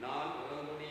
நாள் உறங்கும்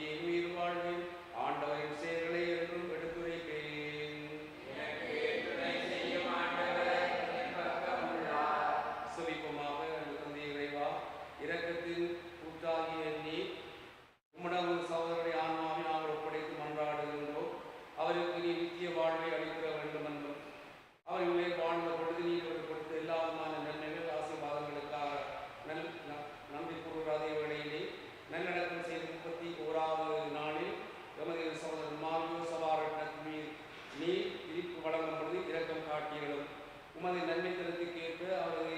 வழங்கும் உமது நன்மை தரத்துக்கு ஏற்ப அவரது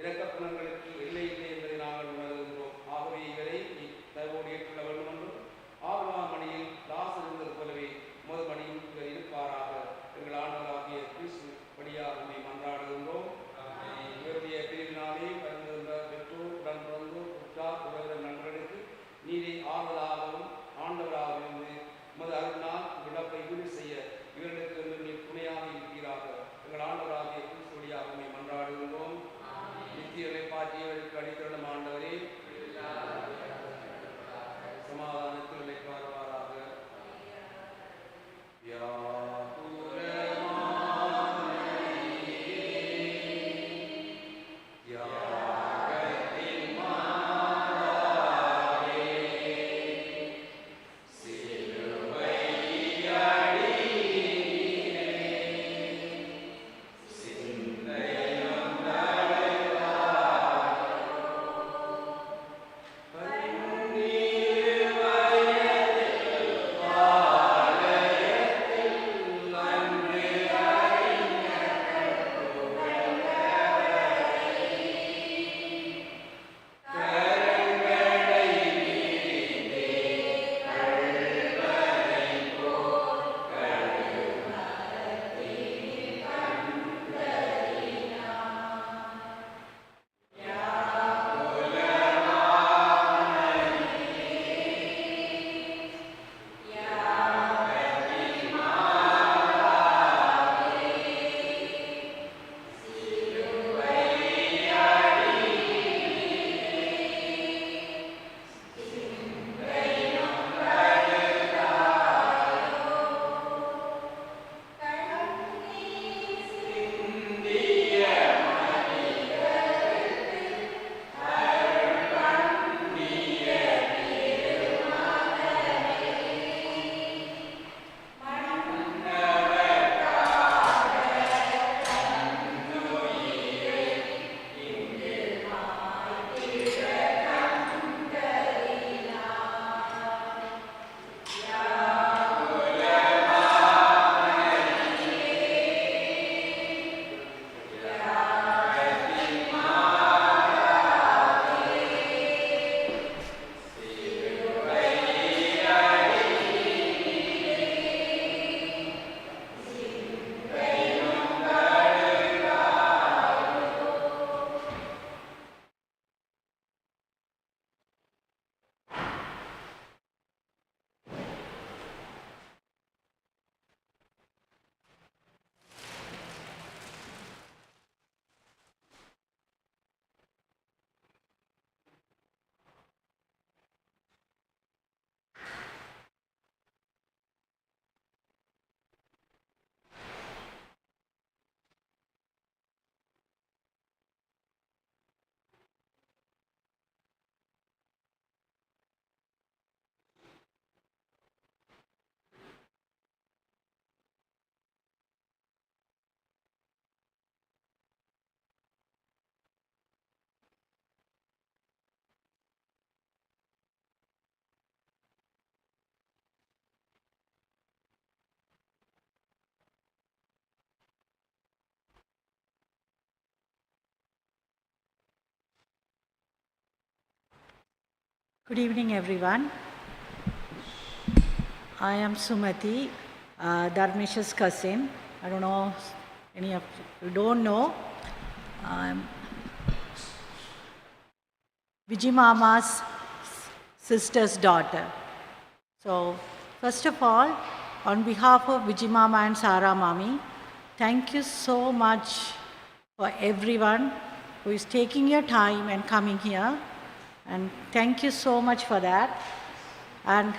இரக்க குணங்களுக்கு எல்லை இல்லை என்பதை நாங்கள் உணர்கின்றோம். ஆகவே இவரை நீ ஏற்றுள்ள வேண்டும் நித்தியலை பாற்றியவருக்கு அடித்தருளும் ஆண்டவரே. சமாதானத்தில் இழைப்பாருவாராக Good evening, everyone. I am Sumati, uh, Dharmesh's cousin. I don't know any of you don't know. I'm Vijay Mama's sister's daughter. So, first of all, on behalf of Vijay Mama and Sara Mami, thank you so much for everyone who is taking your time and coming here And thank you so much for that. And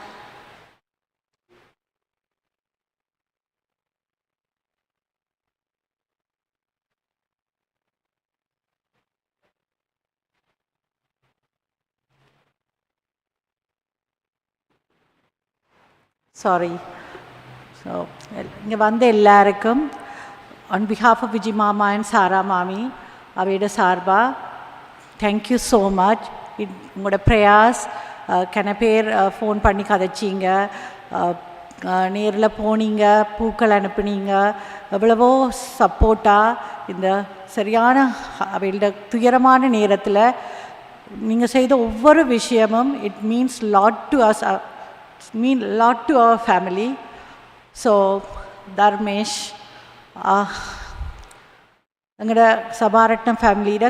sorry so இங்கே வந்த எல்லாருக்கும் on behalf of Vijay மாமா and சாரா மாமி அவையோட சார்பா thank you so much உங்களோட ப்ரேயாஸ் கன பேர் phone பண்ணி கதைச்சிங்க. நேரில் போனீங்க பூக்கள் அனுப்புனீங்க. எவ்வளவோ சப்போர்ட்டாக இந்த சரியான அவங்களோட துயரமான நேரத்தில் நீங்கள் செய்த ஒவ்வொரு விஷயமும் it means lot to us mean lot to our family so Dharmesh எங்களோட சபாரட்னம் ஃபேமிலியோட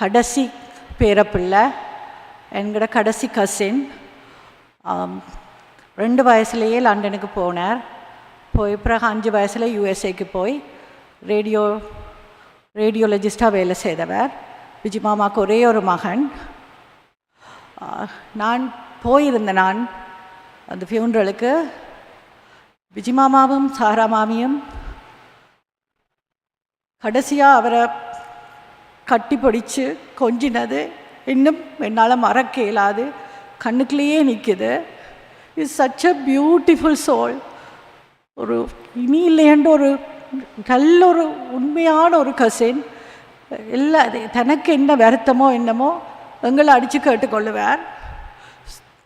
கடைசி பேரப்பிள்ளை எங்களோட கடைசி கசின் ரெண்டு வயசுலேயே லண்டனுக்கு போனார். போய் பிறகு அஞ்சு வயசில் யூஎஸ்ஏக்கு போய் ரேடியோ ரேடியோலஜிஸ்டாக வேலை செய்தவர். விஜய் மாமாவுக்கு ஒரே ஒரு மகன். நான் போயிருந்தேன் நான் அந்த ஃபியூன்ரலுக்கு விஜய் மாமாவும் சாரா மாமியும் கடைசியாக அவரை கட்டி பிடிச்சி கொஞ்சினது. இன்னும் என்னால் மறக்க இயலாது. கண்ணுக்குள்ளேயே நிற்கிது is such a beautiful soul ஒரு இனி இல்லையன்ற ஒரு நல்ல ஒரு உண்மையான ஒரு கசின் எல்லா தனக்கு என்ன வருத்தமோ என்னமோ எங்களை அடித்து கேட்டுக்கொள்ளுவார்.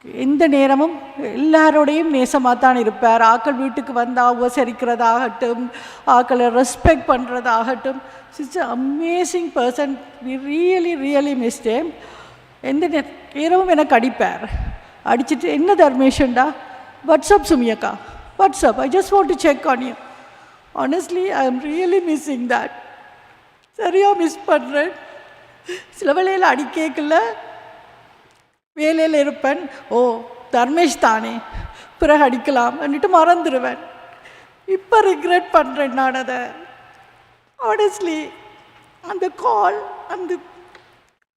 எந்த நேரமும் எல்லாரோடையும் நேசமாக தான் இருப்பார். ஆக்கள் வீட்டுக்கு வந்தால் உபசரிக்கிறதாகட்டும் ஆக்களை respect பண்ணுறதாகட்டும் it's amazing person we really really miss them எந்த நேரமும் எனக்கு அடிப்பார். அடிச்சிட்டு என்ன தர்மேஷன்டா WhatsApp சுமியக்கா? What's up I just want to check on you honestly I am really missing that சரியாக மிஸ் பண்ணுறேன் சில வேளையில் கேட்கல. வேலையில் இருப்பேன். ஓ தர்மேஷ் தானே. பிறகு அடிக்கலாம் அப்படின்ட்டு மறந்துடுவேன் இப்போ ரிக்ரெட் பண்ணுறேன் நான் அதை. ஆனஸ்ட்லி அந்த கால் அந்த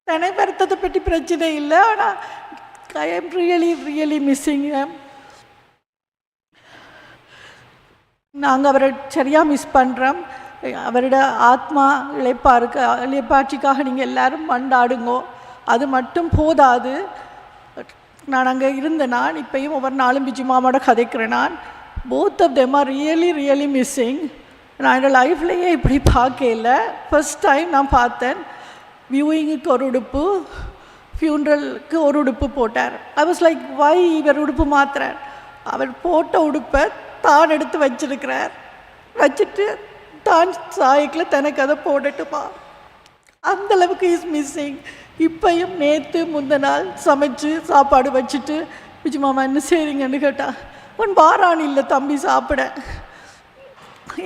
தினை வருத்தத்தை பற்றி பிரச்சனை இல்லை. ஆனால் I am really really missing நாங்கள் அவரை சரியாக மிஸ் பண்ணுறோம் அவரோட ஆத்மா இழைப்பாருக்கு இழைப்பாட்சிக்காக நீங்கள் எல்லோரும் மண்டாடுங்கோ. அது மட்டும் போதாது. நான் அங்கே இருந்த நான் இப்பயும் ஒவ்வொரு நாளும் பிஜி மாமாவோட கதைக்கிறேன் நான். Both of them are really really missing நான் என்னோடய லைஃப்லேயே இப்படி பார்க்கல. ஃபர்ஸ்ட் டைம் நான் பார்த்தேன். வியூயிங்குக்கு ஒரு உடுப்பு ஃபியூனரலுக்கு ஒரு உடுப்பு போட்டார். ஐ வாஸ் லைக் வை இவர் உடுப்பு மாத்துறார்? அவர் போட்ட உடுப்பை தான் எடுத்து வச்சிருக்கிறார். வச்சுட்டு தான் சாய்க்கில் தனக்கு அதை போடட்டுமா? அந்த அளவுக்கு இஸ் மிஸ்ஸிங் இப்பையும் நேற்று முந்த நாள் சமைச்சு சாப்பாடு வச்சுட்டு விஜய் மாமா என்ன செய்றீங்கன்னு கேட்டா உன் பாராணி இல்லை தம்பி சாப்பிட.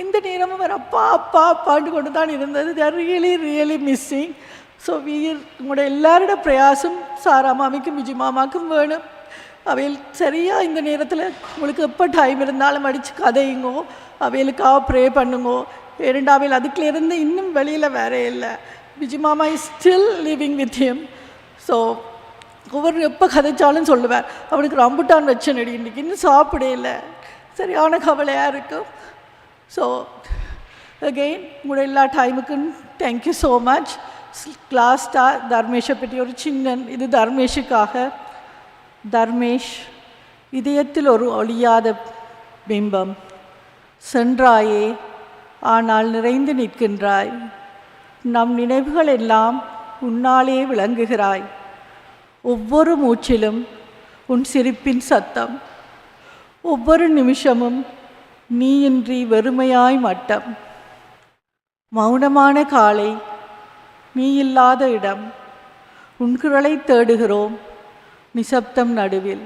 இந்த நேரமும் வேறு அப்பா அப்பா அப்பாண்டு கொண்டு தான் இருந்தது they're really really missing so we're உங்களோட எல்லாரோட பிரயாசம் சாரா மாமிக்கும் விஜய் மாமாக்கும் வேணும். அவையில் சரியாக இந்த நேரத்தில் உங்களுக்கு எப்போ டைம் இருந்தாலும் அடித்து கதையுங்கோ அவைகளுக்காக ப்ரே பண்ணுங்கோ. இரண்டாவில் அவையில் அதுக்குலேருந்து இன்னும் வெளியில் வேற இல்லை. விஜய் மாமா is still living with him so ஒவ்வொரு எப்போ கதைச்சாலும் சொல்லுவார். அவனுக்கு ரம்புட்டான் வச்சேன் அடி இன்னைக்கு இன்னும் சாப்பிடே இல்லை சரியான கவலையாக இருக்கும் ஸோ அகெயின் உங்களோட எல்லா டைமுக்கும் தேங்க்யூ ஸோ மச் லாஸ்ட்டாக தர்மேஷை பற்றி ஒரு சின்ன இது தர்மேஷுக்காக. தர்மேஷ் இதயத்தில் ஒரு ஒழியாத பிம்பம். சென்றாயே ஆனால் நிறைந்து நிற்கின்றாய். நம் நினைவுகள் எல்லாம் உன்னாலே விளங்குகிறாய். ஒவ்வொரு மூச்சிலும் உன் சிரிப்பின் சத்தம். ஒவ்வொரு நிமிஷமும் நீயின்றி வெறுமையாய் மட்டம். மௌனமான காலை நீ இல்லாத இடம். உன் குரலை தேடுகிறோம் நிசப்தம் நடுவில்.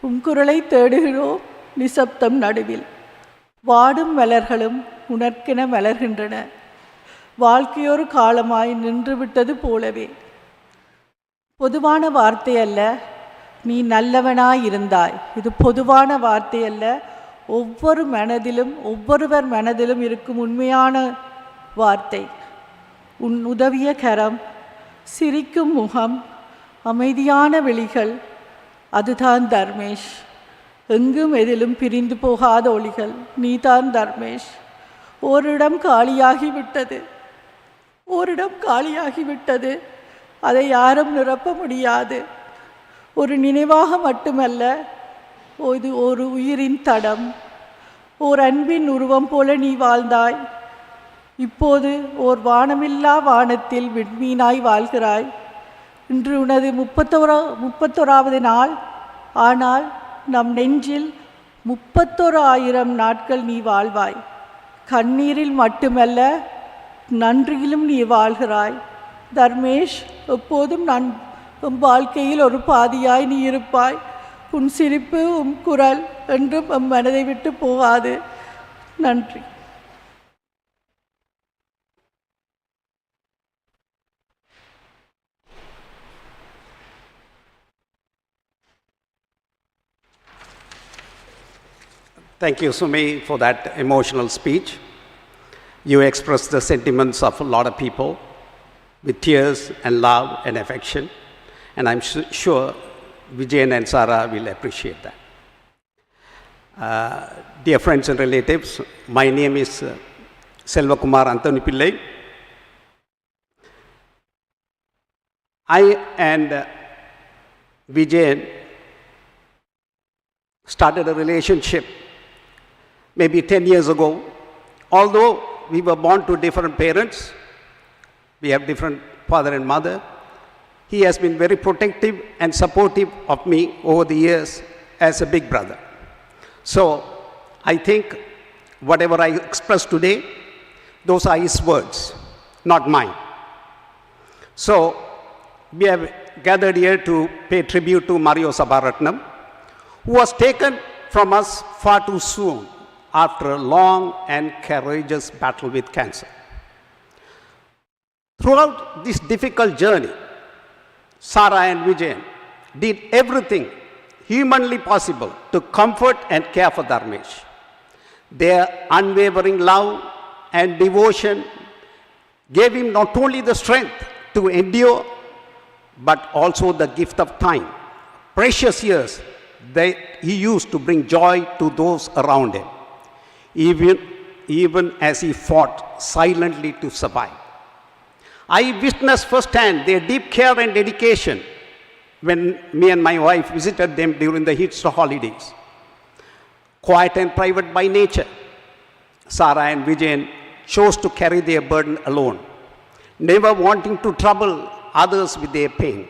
உன் குரலை தேடுகிறோம் நிசப்தம் நடுவில். வாடும் மலர்களும் உனர்க்கென மலர்கின்றன. வாழ்க்கையொரு காலமாய் நின்றுவிட்டது போலவே. பொதுவான வார்த்தை அல்ல நீ நல்லவனாய் இருந்தாய் இது பொதுவான வார்த்தை அல்ல ஒவ்வொரு மனதிலும் ஒவ்வொருவர் மனதிலும் இருக்கும் உண்மையான வார்த்தை. உன் உதவிய கரம் சிரிக்கும் முகம் அமைதியான விழிகள் அதுதான் தர்மேஷ். எங்கும் எதிலும் பிரிந்து போகாத ஒளிகள் நீதான் தர்மேஷ். ஓரிடம் காலியாகிவிட்டது. ஓரிடம் காலியாகிவிட்டது. அதை யாரும் நிரப்ப முடியாது. ஒரு நினைவாக மட்டுமல்ல இது ஒரு உயிரின் தடம். ஓர் அன்பின் உருவம் போல நீ வாழ்ந்தாய். இப்போது ஓர் வானமில்லா வானத்தில் விண்மீனாய் வாழ்கிறாய். இன்று உனது முப்பத்தோரா முப்பத்தோராவது நாள். ஆனால் நம் நெஞ்சில் முப்பத்தோரு ஆயிரம் நாட்கள் நீ வாழ்வாய். கண்ணீரில் மட்டுமல்ல நன்றியிலும் நீ வாழ்கிறாய். தர்மேஷ் எப்போதும் நான் உன் வாழ்க்கையில் ஒரு பாதியாய் நீ இருப்பாய். உன் சிரிப்பு உன் குரல் என்றும் உன் மனதை விட்டு போகாது. நன்றி. Thank you, Sumi, for that emotional speech. You express the sentiments of a lot of people with tears and love and affection, and I'm su- sure Vijayan and Sara will appreciate that. Uh, dear friends and relatives, my name is uh, Selva Kumar Anthony Pillai. I and uh, Vijayan started a relationship maybe 10 years ago. Although we were born to different parents, we have different father and mother, he has been very protective and supportive of me over the years as a big brother. So I think whatever I express today, those are his words, not mine. So we have gathered here to pay tribute to Mario Sabaratnam, who was taken from us far too soon after a long and courageous battle with cancer. Throughout this difficult journey, Sarah and Vijayan did everything humanly possible to comfort and care for Dharmesh. Their unwavering love and devotion gave him not only the strength to endure, but also the gift of time. Precious years that he used to bring joy to those around him, even, even as he fought silently to survive. I witnessed firsthand their deep care and dedication when me and my wife visited them during the Easter holidays. Quiet and private by nature, Sarah and Vijayan chose to carry their burden alone, never wanting to trouble others with their pain.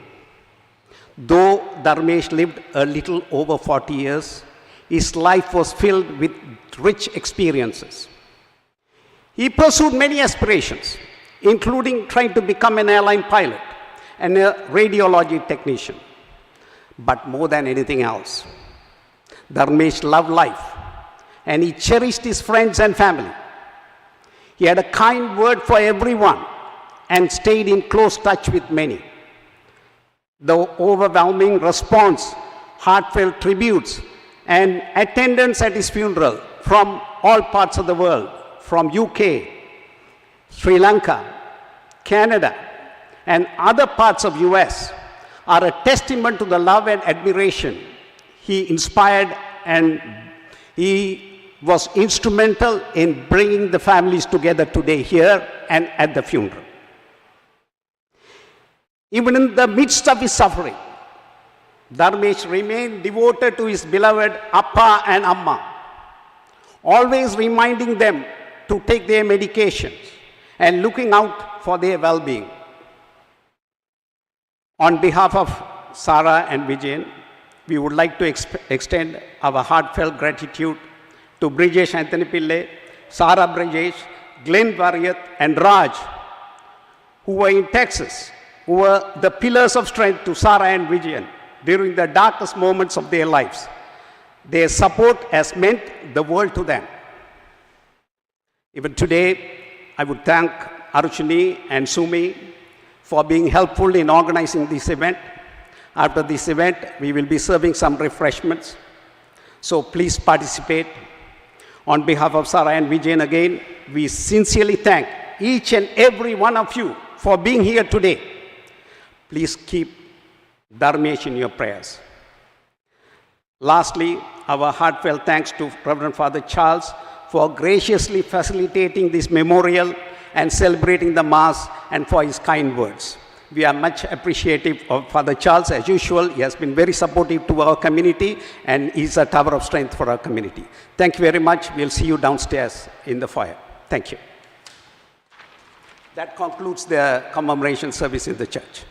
Though Dharmesh lived a little over 40 years, his life was filled with rich experiences. He pursued many aspirations, including trying to become an airline pilot and a radiology technician. But more than anything else, Dharmesh loved life and he cherished his friends and family. He had a kind word for everyone and stayed in close touch with many. The overwhelming response, heartfelt tributes, and attendance at his funeral from all parts of the world, from UK, Sri Lanka, Canada, and other parts of US are a testament to the love and admiration he inspired and he was instrumental in bringing the families together today here and at the funeral. Even in the midst of his suffering, Dharmesh remained devoted to his beloved Appa and Amma, always reminding them to take their medications and looking out for their well being. On behalf of Sarah and Vijayan, we would like to extend our heartfelt gratitude to Brijesh Anthony Pillai, Sarah Brijesh, Glenn Variat, and Raj, who were in Texas, who were the pillars of strength to Sarah and Vijayan during the darkest moments of their lives. Their support has meant the world to them. Even today, I would thank Arushini and Sumi for being helpful in organizing this event. After this event, we will be serving some refreshments. So please participate. On behalf of Sarah and Vijayan again, we sincerely thank each and every one of you for being here today. Please keep Dharmesh in your prayers. Lastly, our heartfelt thanks to Reverend Father Charles for graciously facilitating this memorial and celebrating the Mass and for his kind words. We are much appreciative of Father Charles. As usual, he has been very supportive to our community and is a tower of strength for our community. Thank you very much. We'll see you downstairs in the foyer. Thank you. That concludes the commemoration service in the church.